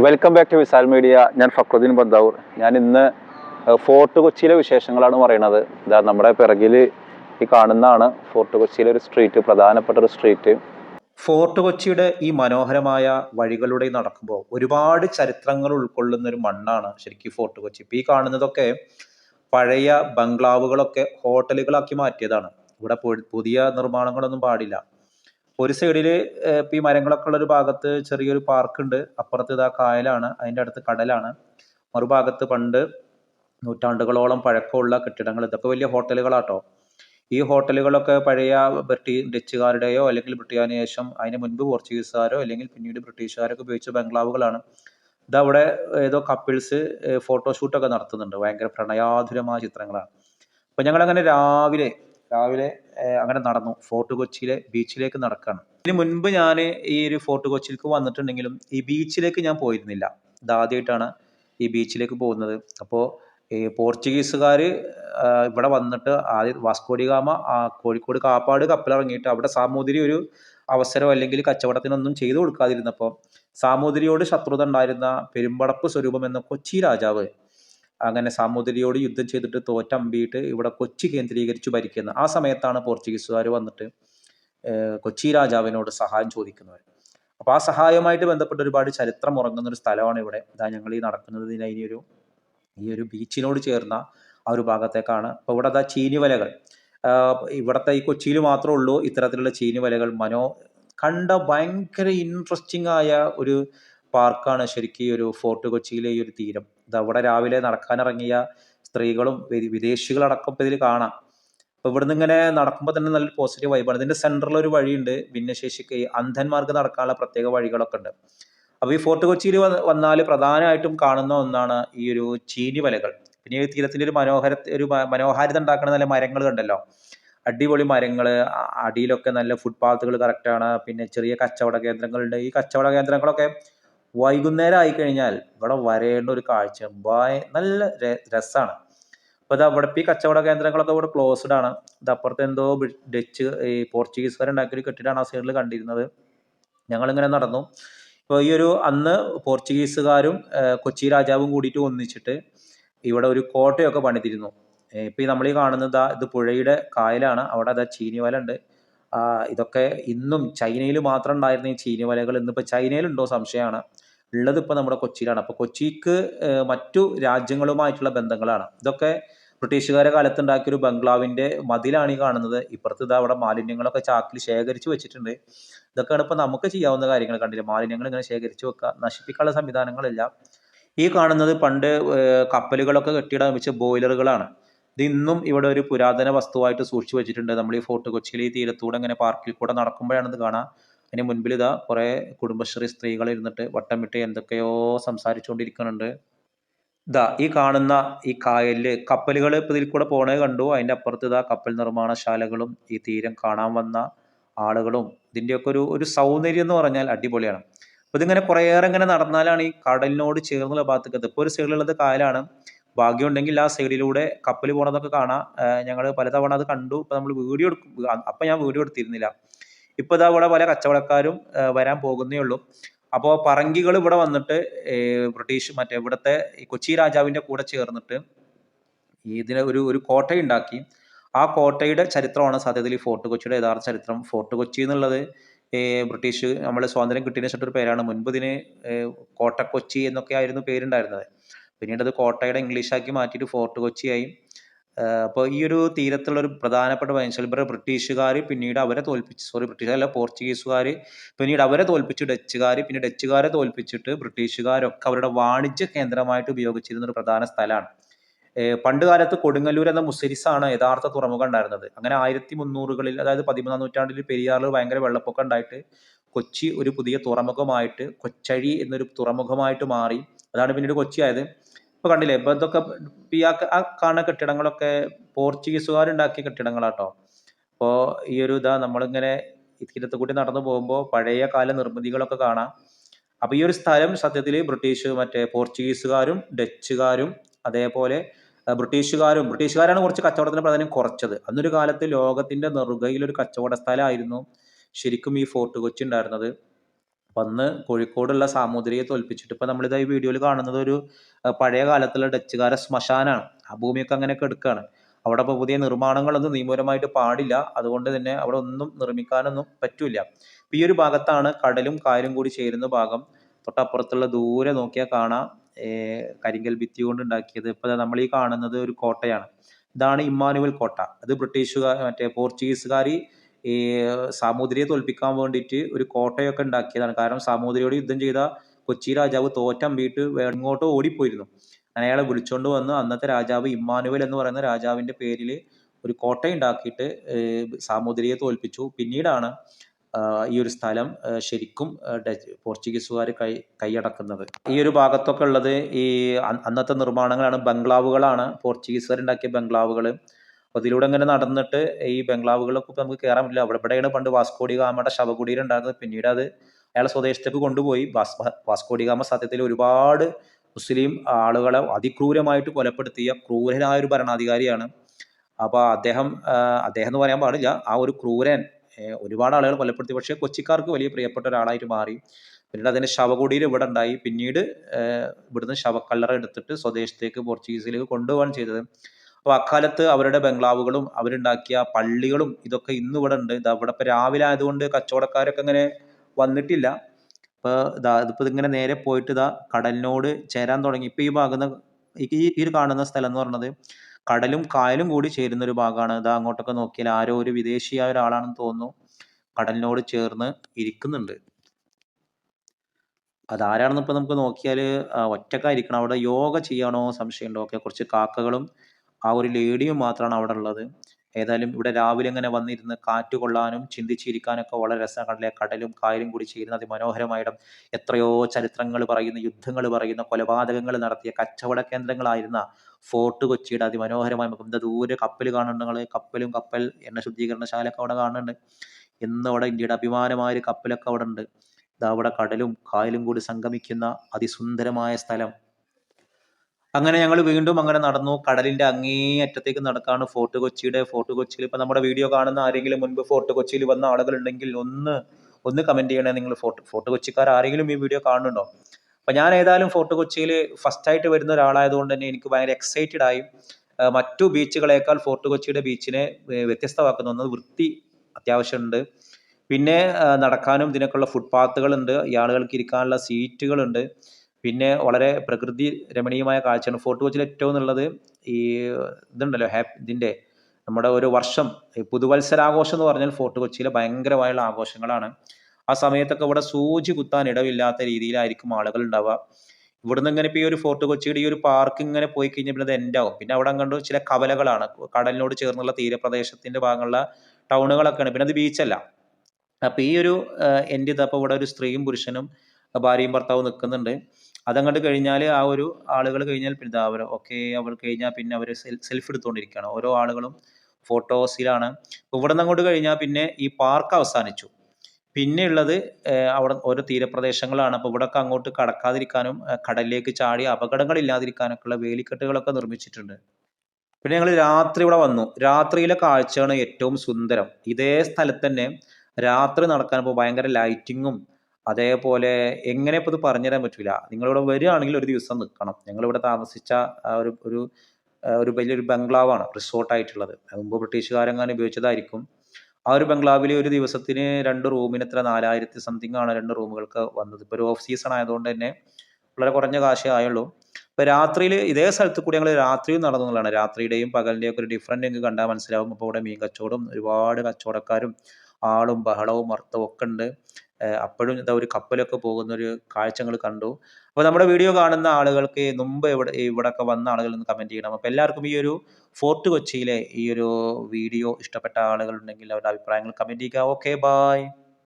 Welcome back to Vishal media ഞാൻ ഫക്രുദ്ദീൻ ബന്ദാവൂർ. ഞാൻ ഇന്ന് ഫോർട്ട് കൊച്ചിയിലെ വിശേഷങ്ങളാണ് പറയുന്നത്. ഇതാ നമ്മുടെ പിറകിൽ ഈ കാണുന്നതാണ് ഫോർട്ട് കൊച്ചിയിലെ ഒരു സ്ട്രീറ്റ് പ്രധാനപ്പെട്ട ഒരു സ്ട്രീറ്റ് ഫോർട്ട് കൊച്ചിയുടെ ഈ മനോഹരമായ വഴികളിലൂടെ നടക്കുമ്പോൾ ഒരുപാട് ചരിത്രങ്ങൾ ഉൾക്കൊള്ളുന്ന ഒരു മണ്ണാണ് ശരിക്കും ഫോർട്ട് കൊച്ചി. ഇപ്പം ഈ കാണുന്നതൊക്കെ പഴയ ബംഗ്ലാവുകളൊക്കെ ഹോട്ടലുകളാക്കി മാറ്റിയതാണ്. ഇവിടെ പുതിയ നിർമ്മാണങ്ങളൊന്നും പാടില്ല. ഒരു സൈഡിൽ ഈ മരങ്ങളൊക്കെ ഉള്ള ഒരു ഭാഗത്ത് ചെറിയൊരു പാർക്ക് ഉണ്ട്. അപ്പുറത്ത് ഇതാ കായലാണ്. അതിന്റെ അടുത്ത് കടലാണ്. മറുഭാഗത്ത് പണ്ട് നൂറ്റാണ്ടുകളോളം പഴക്കമുള്ള കെട്ടിടങ്ങൾ. ഇതൊക്കെ വലിയ ഹോട്ടലുകളാട്ടോ. ഈ ഹോട്ടലുകളൊക്കെ പഴയ ബ്രിട്ടീ ഡച്ചുകാരുടെയോ അല്ലെങ്കിൽ ബ്രിട്ടീഷിന് ശേഷം അതിന് മുൻപ് പോർച്ചുഗീസുകാരോ അല്ലെങ്കിൽ പിന്നീട് ബ്രിട്ടീഷുകാരൊക്കെ ഉപയോഗിച്ച ബംഗ്ലാവുകളാണ്. ഇതവിടെ ഏതോ കപ്പിൾസ് ഫോട്ടോഷൂട്ടൊക്കെ നടത്തുന്നുണ്ട്. ഭയങ്കര പ്രണയാധുരമായ ചിത്രങ്ങളാണ്. അപ്പം ഞങ്ങൾ അങ്ങനെ രാവിലെ രാവിലെ അങ്ങനെ നടന്നു. ഫോർട്ട് കൊച്ചിയിലെ ബീച്ചിലേക്ക് നടക്കുകയാണ് ഇതിന് മുൻപ് ഞാൻ ഈ ഒരു ഫോർട്ട് കൊച്ചിയിലേക്ക് വന്നിട്ടുണ്ടെങ്കിലും ഈ ബീച്ചിലേക്ക് ഞാൻ പോയിരുന്നില്ല. ഇതാദ്യമായിട്ടാണ് ഈ ബീച്ചിലേക്ക് പോകുന്നത്. അപ്പോൾ ഈ പോർച്ചുഗീസുകാർ ഇവിടെ വന്നിട്ട് ആദ്യം വാസ്കോടി ഗാമ ആ കോഴിക്കോട് കാപ്പാട് കപ്പലിറങ്ങിയിട്ട് അവിടെ സാമൂതിരി ഒരു അവസരം അല്ലെങ്കിൽ കച്ചവടത്തിനൊന്നും ചെയ്തു കൊടുക്കാതിരുന്നപ്പോൾ സാമൂതിരിയോട് ശത്രുത ഉണ്ടായിരുന്ന പെരുമ്പടപ്പ് സ്വരൂപം എന്ന കൊച്ചി രാജാവ് അങ്ങനെ സാമൂതിരിയോട് യുദ്ധം ചെയ്തിട്ട് തോറ്റമ്പിയിട്ട് ഇവിടെ കൊച്ചി കേന്ദ്രീകരിച്ച് ഭരിക്കുന്ന ആ സമയത്താണ് പോർച്ചുഗീസുകാർ വന്നിട്ട് കൊച്ചി രാജാവിനോട് സഹായം ചോദിക്കുന്നത്. അപ്പോൾ ആ സഹായവുമായിട്ട് ബന്ധപ്പെട്ട് ഒരുപാട് ചരിത്രം ഉറങ്ങുന്ന ഒരു സ്ഥലമാണ് ഇവിടെ. ഇതാ ഞങ്ങൾ ഈ നടക്കുന്നത് ഇതിന് ഒരു ഈ ഒരു ബീച്ചിനോട് ചേർന്ന ആ ഒരു ഭാഗത്തേക്കാണ്. അപ്പോൾ ഇവിടെ അതാ ചീനി വലകൾ. ഇവിടുത്തെ ഈ കൊച്ചിയിൽ മാത്രമേ ഉള്ളൂ ഇത്തരത്തിലുള്ള ചീനി വലകൾ. മനോ കണ്ട ഭയങ്കര ഇൻട്രസ്റ്റിംഗ് ആയ ഒരു പാർക്കാണ് ശരിക്കും ഈ ഒരു ഫോർട്ട് കൊച്ചിയിലെ ഈ ഒരു തീരം. ഇത് അവിടെ രാവിലെ നടക്കാനിറങ്ങിയ സ്ത്രീകളും വിദേശികളടക്കം ഇതിൽ കാണാം. അപ്പോൾ ഇവിടുന്ന് ഇങ്ങനെ നടക്കുമ്പോൾ തന്നെ നല്ലൊരു പോസിറ്റീവ് വൈബാണ് ഇതിന്റെ സെന്ററിൽ ഒരു വഴിയുണ്ട്. ഭിന്നശേഷിക്ക് അന്ധന്മാർക്ക് നടക്കാനുള്ള പ്രത്യേക വഴികളൊക്കെ ഉണ്ട്. അപ്പോൾ ഈ ഫോർട്ട് കൊച്ചിയിൽ വന്നാൽ പ്രധാനമായിട്ടും കാണുന്ന ഒന്നാണ് ഈ ഒരു ചീനി വലകൾ പിന്നെ ഈ തീരത്തിന്റെ ഒരു മനോഹര ഒരു മനോഹാരിത ഉണ്ടാക്കുന്ന നല്ല മരങ്ങൾ കണ്ടല്ലോ? അടിപൊളി മരങ്ങൾ അടിയിലൊക്കെ നല്ല ഫുട്പാത്തുകൾ കറക്റ്റാണ് പിന്നെ ചെറിയ കച്ചവട കേന്ദ്രങ്ങളുണ്ട്. ഈ കച്ചവട കേന്ദ്രങ്ങളൊക്കെ വൈകുന്നേരം ആയി കഴിഞ്ഞാൽ ഇവിടെ വരേണ്ട ഒരു കാഴ്ച ഭയ നല്ല രസമാണ് അപ്പോൾ ഇത് അവിടെ ഈ കച്ചവട കേന്ദ്രങ്ങളൊക്കെ ഇവിടെ ക്ലോസ്ഡ് ആണ്. ഇത് അപ്പുറത്ത് എന്തോ ഡച്ച് ഈ പോർച്ചുഗീസുകാരുണ്ടാക്കിയ ഒരു കെട്ടിടമാണ് ആ സൈഡിൽ കണ്ടിരുന്നത്. ഞങ്ങളിങ്ങനെ നടന്നു. ഇപ്പോൾ ഈ ഒരു അന്ന് പോർച്ചുഗീസുകാരും കൊച്ചി രാജാവും കൂടിയിട്ട് ഒന്നിച്ചിട്ട് ഇവിടെ ഒരു കോട്ടയൊക്കെ പണിതിരുന്നു. ഇപ്പോൾ ഇപ്പൊ ഈ നമ്മൾ ഈ കാണുന്നത് ഇത് പുഴയുടെ കായലാണ്. അവിടെ അതാ ചീനിവല ഉണ്ട് ഇതൊക്കെ ഇന്നും ചൈനയിൽ മാത്രം ഉണ്ടായിരുന്ന ഈ ചീനിവലകൾ ഇന്നിപ്പോൾ ചൈനയിലുണ്ടോ സംശയമാണ്. ഉള്ളത് ഇപ്പോൾ നമ്മുടെ കൊച്ചിയിലാണ്. അപ്പോൾ കൊച്ചിക്ക് മറ്റു രാജ്യങ്ങളുമായിട്ടുള്ള ബന്ധങ്ങളാണ്. ഇതൊക്കെ ബ്രിട്ടീഷുകാരെ കാലത്ത് ഉണ്ടാക്കിയ ഒരു ബംഗ്ലാവിന്റെ മതിലാണ് ഈ കാണുന്നത്. ഇപ്പുറത്ത് ഇതാ അവിടെ മാലിന്യങ്ങളൊക്കെ ചാക്കിൽ ശേഖരിച്ച് വെച്ചിട്ടുണ്ട്. ഇതൊക്കെയാണ് ഇപ്പോൾ നമുക്ക് ചെയ്യാവുന്ന കാര്യങ്ങൾ കണ്ടില്ല? മാലിന്യങ്ങൾ ഇങ്ങനെ ശേഖരിച്ച് വെക്കുക നശിപ്പിക്കാനുള്ള സംവിധാനങ്ങളില്ല. ഈ കാണുന്നത് പണ്ട് കപ്പലുകളൊക്കെ കെട്ടിയിടാൻ വെച്ച ബോയിലറുകളാണ്. ഇത് ഇന്നും ഇവിടെ ഒരു പുരാതന വസ്തുവായിട്ട് സൂക്ഷിച്ചു വെച്ചിട്ടുണ്ട്. നമ്മൾ ഈ ഫോർട്ട് കൊച്ചിയിൽ ഈ തീരത്തൂടെ ഇങ്ങനെ പാർക്കിൽ കൂടെ നടക്കുമ്പോഴാണ് ഇത് കാണാം. അതിന് മുൻപിൽ ഇതാ കുറേ കുടുംബശ്രീ സ്ത്രീകൾ ഇരുന്നിട്ട് വട്ടമിട്ട് എന്തൊക്കെയോ സംസാരിച്ചുകൊണ്ടിരിക്കുന്നുണ്ട്. ഇതാ ഈ കാണുന്ന ഈ കായലിൽ കപ്പലുകൾ ഇപ്പൊ ഇതിൽ കൂടെ പോണേ കണ്ടു. അതിന്റെ അപ്പുറത്ത് ഇതാ കപ്പൽ നിർമ്മാണശാലകളും ഈ തീരം കാണാൻ വന്ന ആളുകളും ഇതിന്റെയൊക്കെ ഒരു ഒരു സൗന്ദര്യം എന്ന് പറഞ്ഞാൽ അടിപൊളിയാണ്. അപ്പൊ ഇതിങ്ങനെ കുറേയേറെ ഇങ്ങനെ നടന്നാലാണ് ഈ കടലിനോട് ചേർന്നുള്ള ഭാഗത്തേക്ക് എത്തുക. ഇപ്പോൾ ഒരു സൈഡിലുള്ളത് കായലാണ്. ഭാഗ്യമുണ്ടെങ്കിൽ ആ സൈഡിലൂടെ കപ്പൽ പോണതൊക്കെ കാണാം. ഞങ്ങൾ പലതവണ അത് കണ്ടു. ഇപ്പൊ നമ്മൾ വീഡിയോ എടുക്കും. അപ്പൊ ഞാൻ വീഡിയോ എടുത്തിരുന്നില്ല. ഇപ്പൊ ഇതാ ഇവിടെ പല കച്ചവടക്കാരും വരാൻ പോകുന്നേ ഉള്ളൂ. അപ്പോൾ പറങ്കികൾ ഇവിടെ വന്നിട്ട് ബ്രിട്ടീഷ് മറ്റേ ഇവിടുത്തെ കൊച്ചി രാജാവിന്റെ കൂടെ ചേർന്നിട്ട് ഇതിന് ഒരു ഒരു കോട്ടയുണ്ടാക്കി. ആ കോട്ടയുടെ ചരിത്രമാണ് സത്യത്തിൽ ഈ ഫോർട്ട് കൊച്ചിയുടെ യഥാർത്ഥ ചരിത്രം. ഫോർട്ട് കൊച്ചി എന്നുള്ളത് ബ്രിട്ടീഷ് നമ്മൾ സ്വാതന്ത്ര്യം കിട്ടിയതിന് ശേഷം ഒരു പേരാണ്. മുൻപ് ഇതിന് കോട്ട കൊച്ചി എന്നൊക്കെ ആയിരുന്നു പേരുണ്ടായിരുന്നത്. പിന്നീട് അത് കോട്ടയുടെ ഇംഗ്ലീഷാക്കി മാറ്റിയിട്ട് ഫോർട്ട് കൊച്ചിയായി. അപ്പോൾ ഈ ഒരു തീരത്തുള്ള ഒരു പ്രധാനപ്പെട്ട ഇവിടെ ബ്രിട്ടീഷുകാർ പിന്നീട് അവരെ തോൽപ്പിച്ചു സോറി ബ്രിട്ടീഷ് അല്ല പോർച്ചുഗീസുകാർ പിന്നീട് അവരെ തോൽപ്പിച്ചു ഡച്ചുകാർ പിന്നെ ഡച്ചുകാരെ തോൽപ്പിച്ചിട്ട് ബ്രിട്ടീഷുകാരൊക്കെ അവരുടെ വാണിജ്യ കേന്ദ്രമായിട്ട് ഉപയോഗിച്ചിരുന്ന ഒരു പ്രധാന സ്ഥലമാണ്. പണ്ട് കാലത്ത് കൊടുങ്ങല്ലൂർ എന്ന മുസരിസാണ് യഥാർത്ഥ തുറമുഖം ഉണ്ടായിരുന്നത്. അങ്ങനെ ആയിരത്തി മുന്നൂറുകളിൽ അതായത് പതിമൂന്നാം നൂറ്റാണ്ടിൽ പെരിയാറിൽ ഭയങ്കര വെള്ളപ്പൊക്കം ഉണ്ടായിട്ട് കൊച്ചി ഒരു പുതിയ തുറമുഖമായിട്ട് കൊച്ചഴി എന്നൊരു തുറമുഖമായിട്ട് മാറി. അതാണ് പിന്നീട് കൊച്ചി ആയത് ഇപ്പൊ കണ്ടില്ലേ ഇപ്പൊ ഇതൊക്കെ ആ കാണുന്ന കെട്ടിടങ്ങളൊക്കെ പോർച്ചുഗീസുകാരുണ്ടാക്കിയ കെട്ടിടങ്ങളാട്ടോ. അപ്പോൾ ഈ ഒരു ഇതാ നമ്മളിങ്ങനെ കൂടി നടന്നു പോകുമ്പോൾ പഴയ കാല നിർമ്മിതികളൊക്കെ കാണാം. അപ്പൊ ഈ ഒരു സ്ഥലം സത്യത്തിൽ ബ്രിട്ടീഷ് മറ്റേ പോർച്ചുഗീസുകാരും ഡച്ചുകാരും അതേപോലെ ബ്രിട്ടീഷുകാരും ബ്രിട്ടീഷുകാരാണ് കുറച്ച് കച്ചവടത്തിന് പ്രാധാന്യം കുറച്ചത്. അന്നൊരു കാലത്ത് ലോകത്തിന്റെ നെറുകയിൽ ഒരു കച്ചവട സ്ഥലമായിരുന്നു ശരിക്കും ഈ ഫോർട്ട് കൊച്ചി ഉണ്ടായിരുന്നത് വന്ന് കോഴിക്കോടുള്ള സാമൂതിരിയെ തോൽപ്പിച്ചിട്ട് ഇപ്പം നമ്മളിത് ഈ വീഡിയോയിൽ കാണുന്നത് ഒരു പഴയ കാലത്തുള്ള ഡച്ചുകാരെ ശ്മശാനാണ്. ആ ഭൂമിയൊക്കെ അങ്ങനെ എടുക്കുകയാണ് അവിടെ ഇപ്പോൾ പുതിയ നിർമ്മാണങ്ങളൊന്നും നിയമപരമായിട്ട് പാടില്ല. അതുകൊണ്ട് തന്നെ അവിടെ ഒന്നും നിർമ്മിക്കാനൊന്നും പറ്റൂല ഇപ്പം ഈ ഒരു ഭാഗത്താണ് കടലും കായലും കൂടി ചേരുന്ന ഭാഗം. തൊട്ടപ്പുറത്തുള്ള ദൂരെ നോക്കിയാൽ കാണാം. കരിങ്കൽ ഭിത്തി കൊണ്ട് ഉണ്ടാക്കിയത്. ഇപ്പൊ നമ്മൾ ഈ കാണുന്നത് ഒരു കോട്ടയാണ്. ഇതാണ് ഇമ്മാനുവൽ കോട്ട. അത് ബ്രിട്ടീഷുകാർ മറ്റേ പോർച്ചുഗീസുകാർ ഈ സാമൂതിരിയെ തോൽപ്പിക്കാൻ വേണ്ടിയിട്ട് ഒരു കോട്ടയൊക്കെ ഉണ്ടാക്കിയതാണ്. കാരണം സാമൂതിരിയോട് യുദ്ധം ചെയ്ത കൊച്ചി രാജാവ് തോറ്റമ്പീട്ട് ഇങ്ങോട്ട് ഓടിപ്പോയിരുന്നു. അങ്ങനെ അയാളെ വിളിച്ചോണ്ട് വന്ന് അന്നത്തെ രാജാവ് ഇമ്മാനുവൽ എന്ന് പറയുന്ന രാജാവിന്റെ പേരിൽ ഒരു കോട്ട ഉണ്ടാക്കിയിട്ട് സാമൂതിരിയെ തോൽപ്പിച്ചു. പിന്നീടാണ് ഈ ഒരു സ്ഥലം ശരിക്കും പോർച്ചുഗീസുകാർ കൈ കൈയടക്കുന്നത്. ഈ ഒരു ഭാഗത്തൊക്കെ ഉള്ളത് ഈ അന്നത്തെ നിർമ്മാണങ്ങളാണ് ബംഗ്ലാവുകളാണ്. പോർച്ചുഗീസുകാർ ഉണ്ടാക്കിയ ബംഗ്ലാവുകൾ അപ്പോൾ ഇതിലൂടെ അങ്ങനെ നടന്നിട്ട് ഈ ബംഗ്ലാവുകളൊക്കെ ഇപ്പൊ നമുക്ക് കയറാൻ പറ്റില്ല. അവിടെ ഇവിടെയാണ് പണ്ട് വാസ്കോഡി ഗാമയുടെ ശവകുടീരം ഉണ്ടായിരുന്നത്. പിന്നീട് അത് അയാളെ സ്വദേശത്തേക്ക് കൊണ്ടുപോയി. വാസ് വാസ്കോഡി ഗാമ സത്യത്തിൽ ഒരുപാട് മുസ്ലിം ആളുകളെ അതിക്രൂരമായിട്ട് കൊലപ്പെടുത്തിയ ക്രൂരനായ ഒരു ഭരണാധികാരിയാണ്. അപ്പോൾ അദ്ദേഹം അദ്ദേഹം എന്ന് പറയാൻ പാടില്ല. ആ ഒരു ക്രൂരൻ ഒരുപാട് ആളുകൾ കൊലപ്പെടുത്തി. പക്ഷേ കൊച്ചിക്കാർക്ക് വലിയ പ്രിയപ്പെട്ട ഒരാളായിട്ട് മാറി. പിന്നീട് അതിന് ശവകുടീരം ഇവിടെ ഉണ്ടായി. പിന്നീട് ഇവിടുന്ന് ശവക്കല്ലറ എടുത്തിട്ട് സ്വദേശത്തേക്ക് പോർച്ചുഗീസിലേക്ക് കൊണ്ടുപോകാൻ ചെയ്തത്. അപ്പോൾ അക്കാലത്ത് അവരുടെ ബംഗ്ലാവുകളും അവരുണ്ടാക്കിയ പള്ളികളും ഇതൊക്കെ ഇന്ന് ഇവിടെ ഉണ്ട്. ഇത് അവിടെ ഇപ്പോൾ രാവിലെ ആയതുകൊണ്ട് കച്ചവടക്കാരൊക്കെ ഇങ്ങനെ വന്നിട്ടില്ല. ഇപ്പോൾ ഇതാ ഇപ്പോ ഇങ്ങനെ നേരെ പോയിട്ട് ഇതാ കടലിനോട് ചേരാൻ തുടങ്ങി. ഇപ്പോൾ ഈ ഭാഗം ഈ ഈ- കാണുന്ന സ്ഥലം എന്ന് പറയുന്നത് കടലും കായലും കൂടി ചേരുന്ന ഒരു ഭാഗമാണ്. ഇതാ അങ്ങോട്ടൊക്കെ നോക്കിയാൽ ആരോ ഒരു വിദേശിയായ ഒരാളാണെന്ന് തോന്നുന്നു. കടലിനോട് ചേർന്ന് ഇരിക്കുന്നുണ്ട്. അതാരാണെന്ന് ഇപ്പോ നമുക്ക് നോക്കിയാൽ ഒറ്റക്കായിരിക്കണം അവിടെ യോഗ ചെയ്യാണോ സംശയമുണ്ടോ? ഒക്കെ കുറച്ച് കാക്കകളും ആ ഒരു ലേഡിയും മാത്രമാണ് അവിടെ ഉള്ളത് ഏതായാലും ഇവിടെ രാവിലെ ഇങ്ങനെ വന്നിരുന്ന് കാറ്റ് കൊള്ളാനും ചിന്തിച്ചിരിക്കാനൊക്കെ വളരെ രസമാണ്. കടലെ കായലും കൂടി ചേരുന്ന അതിമനോഹരമായ ഇടം. എത്രയോ ചരിത്രങ്ങൾ പറയുന്ന യുദ്ധങ്ങൾ പറയുന്ന കൊലപാതകങ്ങൾ നടത്തിയ കച്ചവട കേന്ദ്രങ്ങളായിരുന്ന ഫോർട്ട് കൊച്ചിയുടെ അതിമനോഹരമായ നമുക്ക് എന്താ ദൂരെ കപ്പൽ കാണുന്നുണ്ട് നിങ്ങൾ കപ്പലും കപ്പൽ എണ്ണ ശുദ്ധീകരണശാലൊക്കെ അവിടെ കാണുന്നുണ്ട്. ഇന്ന് അവിടെ ഇന്ത്യയുടെ അഭിമാനമായ ഒരു കപ്പലൊക്കെ അവിടെ ഉണ്ട്. ഇതാ അവിടെ കടലും കായലും കൂടി സംഗമിക്കുന്ന അതിസുന്ദരമായ സ്ഥലം. അങ്ങനെ ഞങ്ങൾ വീണ്ടും അങ്ങനെ നടന്നു. കടലിന്റെ അങ്ങേ അറ്റത്തേക്ക് നടക്കാണ് ഫോർട്ട് കൊച്ചിയുടെ. ഫോർട്ട് കൊച്ചിയിൽ ഇപ്പൊ നമ്മുടെ വീഡിയോ കാണുന്ന ആരെങ്കിലും മുൻപ് ഫോർട്ട് കൊച്ചിയിൽ വന്ന ആളുകൾ ഉണ്ടെങ്കിൽ ഒന്ന് ഒന്ന് കമന്റ് ചെയ്യണേ നിങ്ങൾ ഫോർട്ട് ഫോർട്ട് കൊച്ചിക്കാർ ആരെങ്കിലും ഈ വീഡിയോ കാണുന്നുണ്ടോ? അപ്പൊ ഞാൻ ഏതായാലും ഫോർട്ട് കൊച്ചിയിൽ ഫസ്റ്റ് ആയിട്ട് വരുന്ന ഒരാളായതുകൊണ്ട് തന്നെ എനിക്ക് ഭയങ്കര എക്സൈറ്റഡ് ആയി. മറ്റു ബീച്ചുകളേക്കാൾ ഫോർട്ട് കൊച്ചിയുടെ ബീച്ചിനെ വ്യത്യസ്തമാക്കുന്ന ഒന്ന് വൃത്തി അത്യാവശ്യമുണ്ട്. പിന്നെ നടക്കാനും ഇതിനൊക്കെയുള്ള ഫുട്പാത്തുകളുണ്ട് ഈ ആളുകൾക്ക് ഇരിക്കാനുള്ള സീറ്റുകളുണ്ട് പിന്നെ വളരെ പ്രകൃതി രമണീയമായ കാഴ്ചയാണ്. ഫോർട്ട് കൊച്ചിയിൽ ഏറ്റവും നല്ലത് ഈ ഇതുണ്ടല്ലോ ഹാപ്പി ഇതിന്റെ നമ്മുടെ ഒരു വർഷം പുതുവത്സരാഘോഷം എന്ന് പറഞ്ഞാൽ ഫോർട്ട് കൊച്ചിയിലെ ഭയങ്കരമായുള്ള ആഘോഷങ്ങളാണ്. ആ സമയത്തൊക്കെ ഇവിടെ സൂചി കുത്താൻ ഇടവില്ലാത്ത രീതിയിലായിരിക്കും ആളുകൾ ഉണ്ടാവുക. ഇവിടുന്ന് ഇങ്ങനെ ഇപ്പോൾ ഈ ഒരു ഫോർട്ട് കൊച്ചിയുടെ ഈ ഒരു പാർക്ക് ഇങ്ങനെ പോയി കഴിഞ്ഞാൽ പിന്നെ അത് എൻഡാവും പിന്നെ അവിടെ കണ്ടു ചില കവലകളാണ് കടലിനോട് ചേർന്നുള്ള തീരപ്രദേശത്തിന്റെ ഭാഗമുള്ള ടൗണുകളൊക്കെയാണ്. പിന്നെ അത് ബീച്ചല്ല അപ്പോൾ ഈ ഒരു എൻഡ് ഇതപ്പോൾ ഇവിടെ ഒരു സ്ത്രീയും പുരുഷനും ഭാര്യയും ഭർത്താവും നിൽക്കുന്നുണ്ട്. അതങ്ങോട്ട് കഴിഞ്ഞാൽ ആ ഒരു ആളുകൾ കഴിഞ്ഞാൽ പിന്നെ അവർ ഓക്കെ അവർ കഴിഞ്ഞാൽ പിന്നെ അവർ സെൽഫ് എടുത്തുകൊണ്ടിരിക്കുകയാണ് ഓരോ ആളുകളും ഫോട്ടോസിലാണ്. ഇവിടെ നിന്ന് അങ്ങോട്ട് കഴിഞ്ഞാൽ പിന്നെ ഈ പാർക്ക് അവസാനിച്ചു. പിന്നെ ഉള്ളത് അവിടെ ഓരോ തീരപ്രദേശങ്ങളാണ്. അപ്പോൾ ഇവിടെയൊക്കെ അങ്ങോട്ട് കടക്കാതിരിക്കാനും കടലിലേക്ക് ചാടി ഉള്ള വേലിക്കെട്ടുകളൊക്കെ നിർമ്മിച്ചിട്ടുണ്ട്. പിന്നെ ഞങ്ങൾ രാത്രി ഇവിടെ വന്നു. രാത്രിയിലെ കാഴ്ചയാണ് ഏറ്റവും സുന്ദരം. ഇതേ സ്ഥലത്ത് തന്നെ രാത്രി നടക്കാൻ ഇപ്പോൾ ഭയങ്കര ലൈറ്റിങ്ങും അതേപോലെ എങ്ങനെ ഇപ്പോൾ ഇത് പറഞ്ഞുതരാൻ പറ്റൂല. നിങ്ങളിവിടെ വരികയാണെങ്കിൽ ഒരു ദിവസം നിൽക്കണം. ഞങ്ങളിവിടെ താമസിച്ച ഒരു ഒരു ഒരു വലിയൊരു ബംഗ്ലാവാണ് റിസോർട്ടായിട്ടുള്ളത്. മുമ്പ് ബ്രിട്ടീഷുകാരെങ്ങാനും ഉപയോഗിച്ചതായിരിക്കും. ആ ഒരു ബംഗ്ലാവിൽ ഒരു ദിവസത്തിന് രണ്ട് റൂമിന് എത്ര? നാലായിരത്തി സംതിങ് ആണ് രണ്ട് റൂമുകൾക്ക് വന്നത്. ഇപ്പോൾ ഒരു ഓഫ് സീസൺ ആയതുകൊണ്ട് തന്നെ വളരെ കുറഞ്ഞ കാശേ ആയുള്ളൂ. ഇപ്പൊ രാത്രിയിൽ ഇതേ സ്ഥലത്ത് കൂടി ഞങ്ങൾ രാത്രിയും നടന്നു എന്നുള്ളതാണ്. രാത്രിയുടെയും പകലിന്റെയും ഒക്കെ ഒരു ഡിഫറന്റ് നിങ്ങൾക്ക് കണ്ടാൽ മനസ്സിലാവും. അപ്പോൾ ഇവിടെ മീൻ കച്ചവടം ഒരുപാട് കച്ചവടക്കാരും ആളും ബഹളവും അർത്ഥവും ഒക്കെ ഉണ്ട്. അപ്പോഴും ഇതാ ഒരു കപ്പലൊക്കെ പോകുന്ന ഒരു കാഴ്ചകൾ കണ്ടു. അപ്പോൾ നമ്മുടെ വീഡിയോ കാണുന്ന ആളുകൾക്ക് മുമ്പ് ഇവിടെ ഇവിടെയൊക്കെ വന്ന ആളുകൾ ഒന്ന് കമന്റ് ചെയ്യണം. അപ്പോൾ എല്ലാവർക്കും ഈ ഒരു ഫോർട്ട് കൊച്ചിയിലെ ഈ ഒരു വീഡിയോ ഇഷ്ടപ്പെട്ട ആളുകൾ ഉണ്ടെങ്കിൽ അവരുടെ അഭിപ്രായങ്ങൾ കമന്റ് ചെയ്യുക. Okay bye